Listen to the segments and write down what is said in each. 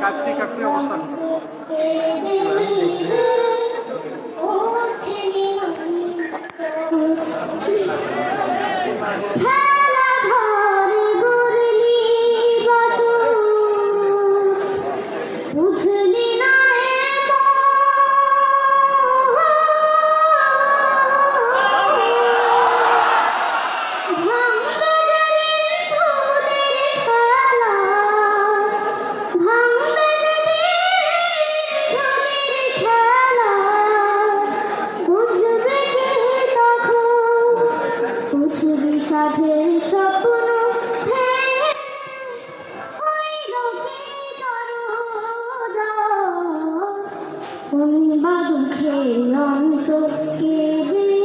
কাঁদতে কাঁদতে অবস্থা হলো কোন বাদুখে নন্ত কেঁদে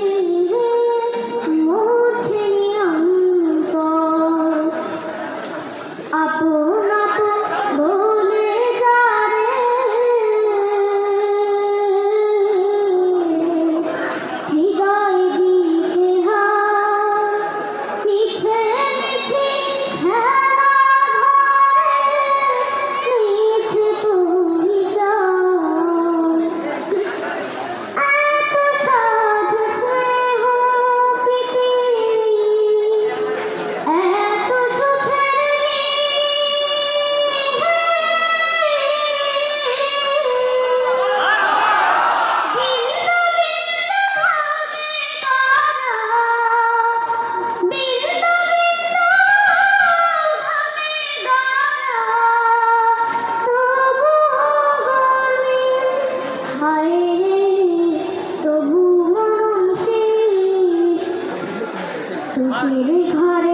ছেলের ঘরে